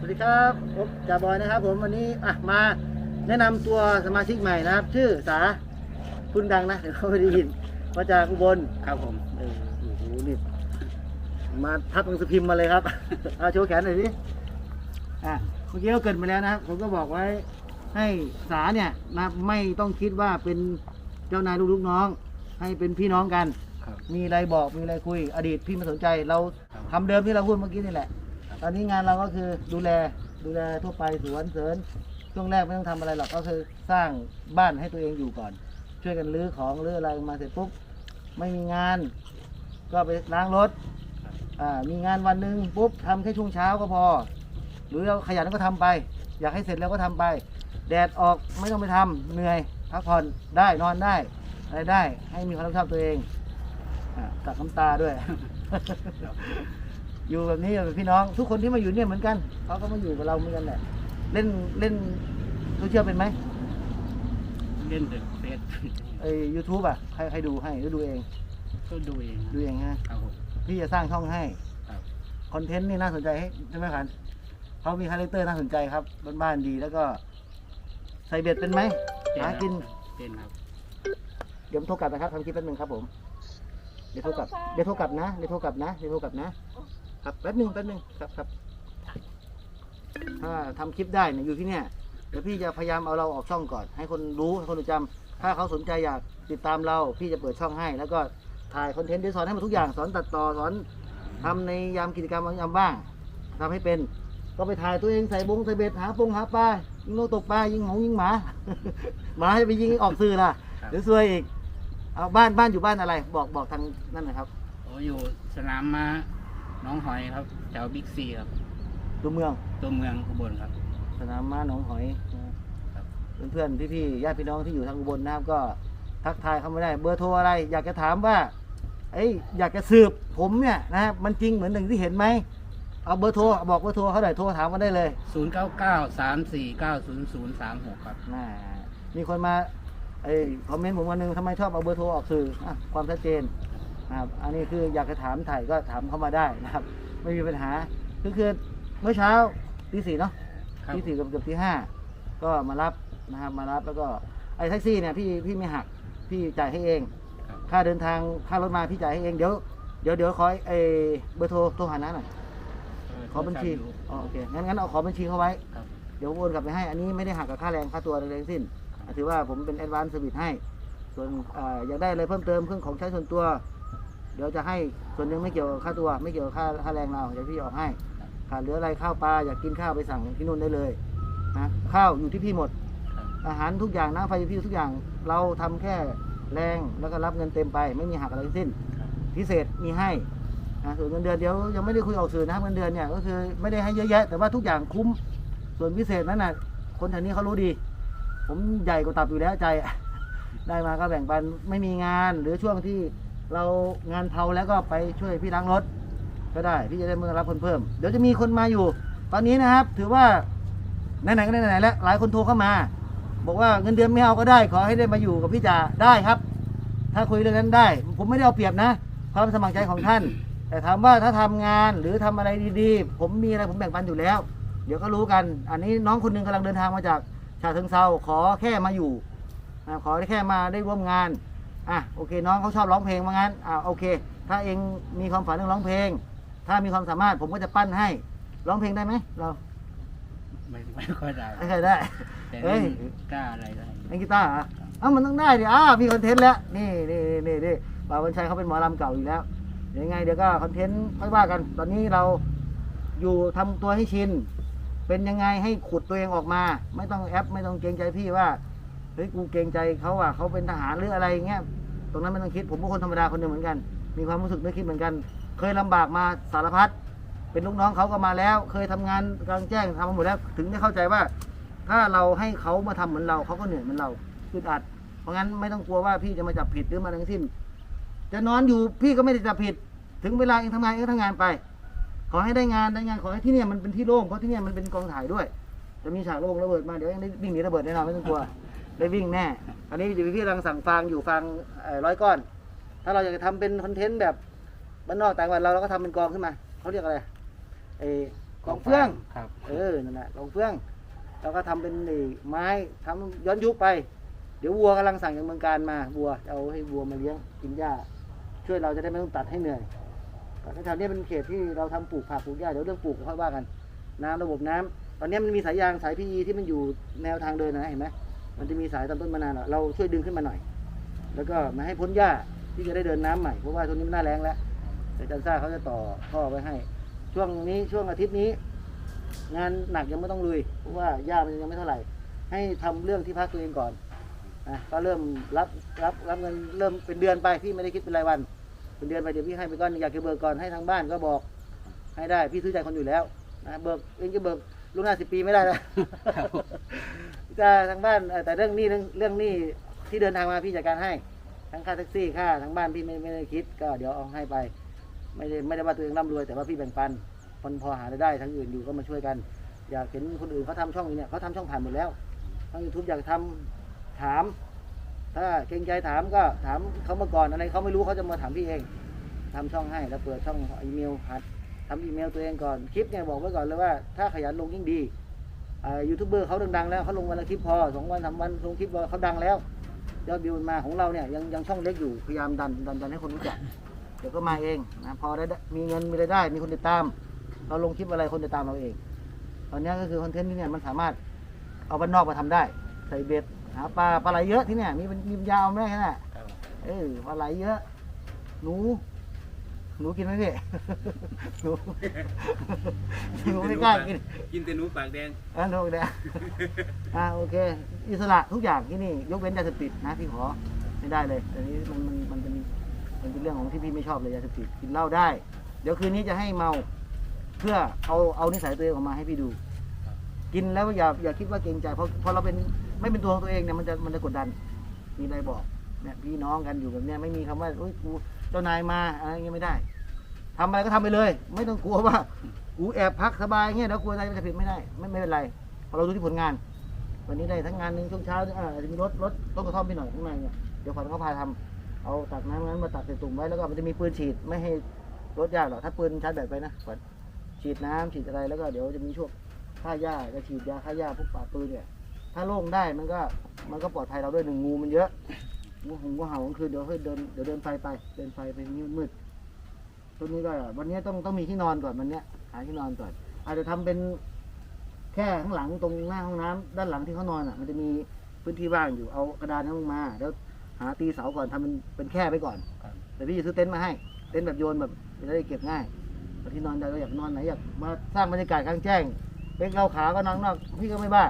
สวัสดีครับผมจ่าบอยนะครับ ผมวันนี้อะมาแนะนำตัวสมาชิกใหม่นะครับ ชื่อสาคุณดังนะเดี๋ยวเขาไม่ได้ยินมาจากอุบลครับผมเออโอ้โหนี่มาทับหนังสือพิมพ์มาเลยครับเอาโชว์แขนหน่อยดิอะเมื่อกี้เราเกรินไปแล้วนะครับผมก็บอกไว้ ให้สาเนี่ยนะไม่ต้องคิดว่าเป็นเจ้านายลูกลูกน้อง ให้เป็นพี่น้องกันครับมีอะไรบอกมีอะไรคุย อดีตพี่ไม่สนใจเราครับทำเดิมที่เราพูดเมื่อกี้นี่แหละครับ ตอนนี้งานเราก็คือดูแลดูแลทั่วไปสวนเสริญช่วงแรกไม่ต้องทำอะไรหรอกก็คือสร้างบ้านให้ตัวเองอยู่ก่อน ช่วยกันรื้อของรื้ออะไรมาเสร็จปุ๊บไม่มีงาน ก็ไปล้างรถอ่ามีงานวันหนึ่งปุ๊บทำแค่ช่วงเช้าก็พอ หรือเราขยันก็ทำไป อยากให้เสร็จแล้วก็ทำไป แดดออกไม่ต้องไปทำเหนื่อยพักผ่อนได้นอนได้อะไรได้ให้มีความรับผิดชอบตัวเองอ่าตัดน้ำตาด้วย อยู่แบบนี้แบบพี่น้อง ทุกคนที่มาอยู่เนี่ยเหมือนกันเขาก็มาอยู่กับเราเหมือนกันแหละเล่นเล่นโซเชียลเป็นไหมเล่นเดอะเฟสไอ้ยูทูบอะใครใครดูให้หรือดูเอง ก็ดูเองดูเองฮะครับผมพี่จะสร้างช่องให้ครับคอนเทนต์นี่น่าสนใจให้ใช่ไหมครับเขามีคาแรคเตอร์น่าสนใจครับบ้านๆดีแล้วก็ ใส่เบ็ดเป็นไหมหากินเป็นครับเดี๋ยวผมโทรกลับนะครับทำคลิปแป๊บนึงครับผมเดี๋ยวโทรกลับเดี๋ยวโทรกลับนะเดี๋ยวโทรกลับนะเดี๋ยวโทรกลับนะ ครับแป๊บนึงแป๊บนึงครับครับถ้าทำคลิปได้เนี่ยอยู่ที่เนี่ยเดี๋ยวพี่จะพยายามเอาเราออกช่องก่อน ให้คนรู้ให้คนรู้จำถ้าเขาสนใจอยากติดตามเราพี่จะเปิดช่องให้ แล้วก็ถ่ายคอนเทนต์เดี๋ยวสอนให้หมดทุกอย่างสอนตัดต่อสอนทำในยามกิจกรรมบางยามว่างทำให้เป็น ก็ไปถ่ายตัวเองใส่บงใส่เบ็ดหาปงหาปลายิงนกตกปลายิงหงยิงหมา หมาให้ไปยิงออกสื่อล่ะครับ เดี๋ยวซวยอีกเอาบ้านบ้านอยู่บ้านอะไร บอกบอกทางนั่นนะครับ โอ้อยู่สนามม้าห น้องหอยครับแถวบิ๊กซีครับดูเมืองตัวเมืองอุบลครับ สนามม้าหนองหอยครับเพื่อนๆพี่ๆญาติพี่น้องที่อยู่ทางอุบลนะครับก็ทักทายเข้ามาได้ เบอร์โทรอะไร อยากจะถามว่าเอ้ยอยากจะสืบผมเนี่ยนะครับมันจริงเหมือนอย่างที่เห็นไหมเอาเบอร์โทรบอกเบอร์โทรเขาหน่อยโทรถามกันได้เลยศูนย์เก้าเก้าสามสี่เก้าศูนย์ศูนย์สามหกครับน่ามีคนมาไอ้คอมเมนต์ผมวันหนึงทำไมชอบเอาเบอร์โทรออกสื่ออะความชัดเจน นะครับ อันนี้คืออยากจะถามถ่ายก็ถามเข้ามาได้นะครับ ไม่มีปัญหาก็คือเมื่อเช้าตีสี่เนาะครับ ตีสี่กับเกือบตีห้าก็มารับนะครับมารับแล้วก็ไอ้แท็กซี่เนี่ยพี่พี่ไม่หักพี่จ่ายให้เอง ครับ ค่าเดินทางค่ารถมาพี่จ่ายให้เองเดี๋ยวเดี๋ยวเดี๋ยวขอไอ้เบอร์โทรโทรหาน้าหน่อยขอบัญชีอ๋อโอเคงั้นงั้นเอาขอบัญชีเขาไว้ ครับ เดี๋ยวโอนกลับไปให้ อันนี้ไม่ได้หักกับค่าแรงค่าตัวอะไรทั้งสิ้นถือว่าผมเป็นแอดวานซ์เซอร์วิสให้ ส่วนอาอยากได้อะไรเพิ่มเติมเครื่องของใช้ส่วนตัว เดี๋ยวจะให้ส่วนหนึ่งไม่เกี่ยวกับค่าตัว ไม่เกี่ยวกับค่าค่าแรงเราเดี๋ยวพี่ออกให้ขาดเหลืออะไรข้าวปลาอยากกินข้าวไปสั่งที่นู่นได้เลยนะข้าวอยู่ที่พี่หมด อาหารทุกอย่างน้ำไฟอยู่ที่พี่ทุกอย่างเราทำแค่แรงแล้วก็รับเงินเต็มไป ไม่มีหักอะไรทั้งสิ้น พิเศษมีให้นะส่วนเงินเดือนเดี๋ยวยังไม่ได้คุยออกสื่อนะเงินเดือนเนี่ยก็คือไม่ได้ให้เยอะแยะ แต่ว่าทุกอย่างคุ้มส่วนพิเศษนั้นน่ะคนแถวนี้เขารู้ดี ผมใหญ่กว่าตับอยู่แล้วใจได้มาก็แบ่งปันไม่มีงานหรือช่วงที่ เรางานเผาแล้วก็ไปช่วยพี่ล้างรถก็ได้พี่จะได้เมื่อรับคนเพิ่ม เดี๋ยวจะมีคนมาอยู่ ตอนนี้นะครับ ถือว่าไหนๆก็ไหนๆแล้วหลายคนโทรเข้ามา บอกว่าเงินเดือนไม่เอาก็ได้ ขอให้ได้มาอยู่กับพี่จ่าได้ครับ ถ้าคุยเรื่องนั้นได้ ผมไม่ได้เอาเปรียบนะ ความสมัครใจของท่าน แต่ถามว่าถ้าทำงานหรือทำอะไรดีๆ ผมมีอะไรผมแบ่งปันอยู่แล้ว เดี๋ยวก็รู้กัน อันนี้น้องคนหนึ่งกำลังเดินทางมาจากชาเชิงเซาขอแค่มาอยู่ขอแค่มาได้ร่วมงาน อะโอเคน้องเขาชอบร้องเพลงว่างั้นอ่าโอเค ถ้าเองมีความฝันเรื่องร้องเพลง ถ้ามีความสามารถผมก็จะปั้นให้ร้องเพลงได้ไหมเราไม่ไม่ค่อยได้ไม่เคยได้แต่เฮ้เล่ยนกล้าอะไรได้เล่นกีตาร์เหรอเอ้ามันต้องได้ดิอ้ามีคอนเทนต์แล้วนี่นี่นี่นี่บ่าววันชัยเขาเป็นหมอลำเก่าอยู่แล้วเดี๋ยวยังไงเดี๋ยวก็คอนเทนต์ค่อยว่ากัน ตอนนี้เราอยู่ทำตัวให้ชินเป็นยังไงให้ขุดตัวเองออกมา ไม่ต้องแอปไม่ต้องเกรงใจพี่ว่าเฮ้ยกูเกรงใจเขาอะเขาเป็นทหารหรืออะไรเงี้ย ตรงนั้นไม่ต้องคิด ผมก็คนธรรมดาคนหนึ่งเหมือนกัน มีความรู้สึกนึกคิดเหมือนกัน เคยลำบากมาสารพัดเป็นลูกน้องเขาก็มาแล้ว เคยทำงานกลางแจ้งทำมาหมดแล้ว ถึงได้เข้าใจว่า ถ้าเราให้เขามาทำเหมือนเราเขาก็เหนื่อยเหมือนเราอึดอัด เพราะงั้นไม่ต้องกลัวว่าพี่จะมาจับผิดหรือมาทั้งสิ้น จะนอนอยู่พี่ก็ไม่ได้จับผิด ถึงเวลาเองทำงานเองก็ทำงานไป ขอให้ได้งานได้งานขอให้ที่เนี่ยมันเป็นที่โล่งเพราะที่เนี่ยมันเป็นกองถ่ายด้วย จะมีฉากโล่งระเบิดมาเดี๋ยวยังได้วิ่งหนีระเบิดแน่นอนไม่ต้องกลัว ได้วิ่งแน่ อันนี้เดี๋ยวพี่กำลังสั่งฟางอยู่ฟางเอ่อร้อยก้อน ถ้าเราอยากจะทำเป็นคอนเทนต์แบบบ้านนอกต่างจังหวัดเราเราก็ทำเป็นกองขึ้นมาเขาเรียกอะไรเออกองเฟื่องครับ เออนั่นแหละกองเฟื่องเราก็ทำเป็นไอ้ไม้ทำย้อนยุคไป เดี๋ยววัวกำลังสั่งจากเมืองการมาวัวจะเอาให้วัวมาเลี้ยงกินหญ้า ช่วยเราจะได้ไม่ต้องตัดให้เหนื่อยแต่แถวเนี้ยเป็นเขตที่เราทำปลูกผักปลูกหญ้าเดี๋ยวเรื่องปลูกค่อยว่ากัน น้ำระบบน้ำตอนเนี้ยมันมีสายยางสายพีที่มันอยู่แนวทางเดินนะเห็นไหม มันจะมีสายตามต้นมะนาวเราช่วยดึงขึ้นมาหน่อย แล้วก็มาให้พ้นหญ้าที่จะได้เดินน้ำใหม่เพราะว่าช่วงนี้มันหน้าแรงแล้วแต่จันซ่าเขาจะต่อท่อไว้ให้ ช่วงนี้ช่วงอาทิตย์นี้ งานหนักยังไม่ต้องลุยเพราะว่าหญ้ามันยังไม่เท่าไหร่ ให้ทำเรื่องที่พักตัวเองก่อนนะก็เริ่มรับรับรับเงินเริ่มเป็นเดือนไปพี่ไม่ได้คิดเป็นรายวัน เป็นเดือนไปเดี๋ยวพี่ให้ไปก่อนอยากจะเบิกก่อนให้ทางบ้านก็บอก ให้ได้พี่ซื้อใจคนอยู่แล้วนะเบิกเองจะเบิกลูกหน้าสิบปีไม่ได้นะ จะทางบ้านเอ่อแต่เรื่องหนี้เรื่องเรื่องหนี้ที่เดินทางมาพี่จัดการให้ ทั้งค่าแท็กซี่ค่าทางบ้านพี่ไม่ไม่ได้คิด ก็เดี๋ยวเอาให้ไป ไม่ได้ไม่ได้ว่าตัวเองร่ำรวยแต่ว่าพี่แบ่งปันคนพอหารายได้ทั้งอื่นอยู่ก็มาช่วยกัน อยากเห็นคนอื่นเขาทำช่องนี้เนี่ยเขาทำช่องผ่านหมดแล้วทางยูทูบอยากทำถาม ถ้าเกรงใจถามก็ถามเขามาก่อนอะไรเขาไม่รู้เขาจะมาถามพี่เองทำช่องให้แล้วเปิดช่องอีเมลหัดทำอีเมลตัวเองก่อนคลิปเนี่ยบอกไว้ก่อนเลยว่าถ้าขยันลงยิ่งดี ยูทูบเบอร์เขาดังๆแล้วเขาลงวันละคลิปพอสองวันสามวันลงคลิปเขาดังแล้วยอดวิวมาของเราเนี่ยยังยังช่องเล็กอยู่พยายามดันดันดันให้คนรู้จักเดี๋ยวก็มาเองนะพอได้มีเงินมีรายได้ มีคนติดตาม เราลงคลิปอะไรคนติดตามเราเอง ตอนนี้ก็คือคอนเทนต์ที่เนี่ยมันสามารถเอาบ้านนอกมาทำได้ ใส่เบ็ดหาปลาปลาไหลเยอะที่เนี่ยมีมียาวไหมแค่นั้นน่ะครับเออปลาไหลเยอะหนู หนูกินไหมพี่หนูหนูไม่กล้ากินกินแต่หนูปากแดงอ่าโอเคอ่าโอเค อิสระทุกอย่างที่นี่ ยกเว้นยาเสพติดนะพี่ขอไม่ได้เลยอันนี้มันมันมันเป็นมันเป็นเรื่องของที่พี่ไม่ชอบเลยยาเสพติดกินเหล้าได้ เดี๋ยวคืนนี้จะให้เมา เพื่อเอาเอานิสัยตัวเองออกมาให้พี่ดู กินแล้วอย่าอย่าคิดว่าเกรงใจเพราะพอเราเป็นไม่เป็นตัวของตัวเองเนี่ยมันจะมันจะกดดัน มีอะไรบอกเนี่ยพี่น้องกันอยู่แบบเนี้ยไม่มีคำว่าอุ้ยกู เจ้านายมาอะไรเงี้ยไม่ได้ทำอะไรก็ทำไปเลย ไม่ต้องกลัวว่ากูแอบพักสบายเงี้ยเดี๋ยวกลัวนายจะผิดไม่ได้ ไม่ไม่เป็นไรเพราะเราดูที่ผลงาน วันนี้ได้ทั้งงานหนึ่งช่วงเช้าอ่าอาจจะมีรถรถต้นกระท่อมพี่หน่อยข้างในเนี่ยเดี๋ยวขวัญเขาพาทำเอาตักน้ำนั้นมาตักใส่ตุ่มไว้แล้วก็มันจะมีปืนฉีดไม่ให้รถยากหรอกถ้าปืนชาร์จแบตไปนะขวัญฉีดน้ำฉีดอะไรแล้วก็เดี๋ยวจะมีช่วงฆ่าหญ้าจะฉีดยาฆ่าหญ้าพวกป่าปืนเนี่ย ถ้าโล่งได้มันก็มันก็ปลอดภัยเราด้วยหนึ่งงูมันเยอะ งูหงงูเห่ากลางคืนเดี๋ยวให้เดินเดี๋ยวเดินไฟไป เดินไฟไปนี่มืดตัวนี้ก็วันนี้ต้องต้องมีที่นอนก่อนวันเนี้ยหาที่นอนก่อน อาจจะทำเป็นแค่ข้างหลังตรงหน้าห้องน้ำด้านหลังที่เขานอนอะ มันจะมีพื้นที่ว่างอยู่เอากระดานนั้นลงมา แล้วหาตีเสาก่อนทำเป็นเป็นแค่ไปก่อนแต่พี่จะซื้อเต็นท์มาให้ เต็นท์แบบโยนแบบจะได้เก็บง่ายที่นอนใดก็อยากนอนไหนอยากมาสร้างบรรยากาศกลางแจ้งเป็นเกาขาก็นอนนอกพี่ก็ไม่บ้า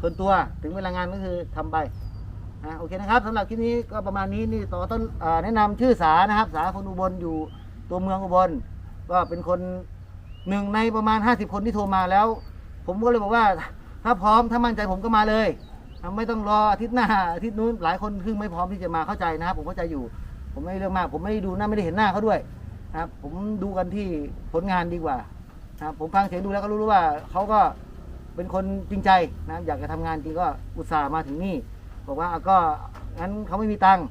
ส่วนตัวถึงเวลางานก็คือทำไป อะโอเคนะครับสำหรับคลิปนี้ก็ประมาณนี้นี่ต่อต้นอ่าแนะนำชื่อสานะครับ สาคนอุบลอยู่ตัวเมืองอุบล ก็เป็นคนหนึ่งในประมาณ 50 คนที่โทรมาแล้ว ผมก็เลยบอกว่า ถ้าพร้อมถ้ามั่นใจผมก็มาเลยอะไม่ต้องรออาทิตย์หน้าอาทิตย์นู้นหลายคนเพิ่งไม่พร้อมที่จะมาเข้าใจนะครับผมเข้าใจอยู่ ผมไม่เรื่องมาก ผมไม่ได้ดูหน้าไม่ได้เห็นหน้าเขาด้วยนะครับ ผมดูกันที่ผลงานดีกว่านะครับผมฟังเสียงดูแล้วก็รู้ว่าเขาก็เป็นคนจริงใจนะอยากจะทำงานจริงก็อุตส่าห์มาถึงนี่ บอกว่าก็งั้นเขาไม่มีตังค์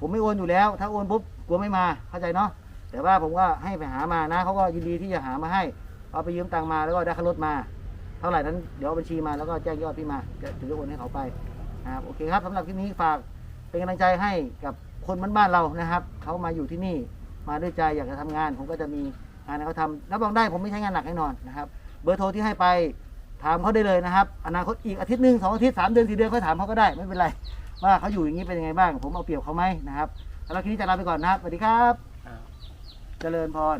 ผมไม่โอนอยู่แล้ว ถ้าโอนปุ๊บกลัวไม่มาเข้าใจเนาะแต่ว่าผมก็ให้ไปหามานะเขาก็ยินดีที่จะหามาให้เอาไปยืมตังค์มาแล้วก็ได้ค่ารถมา เท่าไหร่นั้นเดี๋ยวเอาบัญชีมาแล้วก็แจ้งยอดพี่มาจะถึงจะโอนให้เขาไปนะครับโอเคครับสำหรับคลิปนี้ฝากเป็นกำลังใจให้กับคนบ้านๆเรานะครับเขามาอยู่ที่นี่มาด้วยใจอยากจะทำงาน ผมก็จะมีงานให้เขาทำรับรองได้ผมไม่ใช้งานหนักแน่นอนนะครับ เบอร์โทรที่ให้ไป ถามเขาได้เลยนะครับ อนาคตอีกอาทิตย์หนึ่งสองอาทิตย์สามเดือนสี่เดือนเขาถามเขาก็ได้ไม่เป็นไรว่าเขาอยู่อย่างนี้เป็นยังไงบ้าง ผมเอาเปรียบเขาไหมนะครับสำหรับคลิปนี้จะลาไปก่อนนะครับสวัสดีครับครับเจริญพร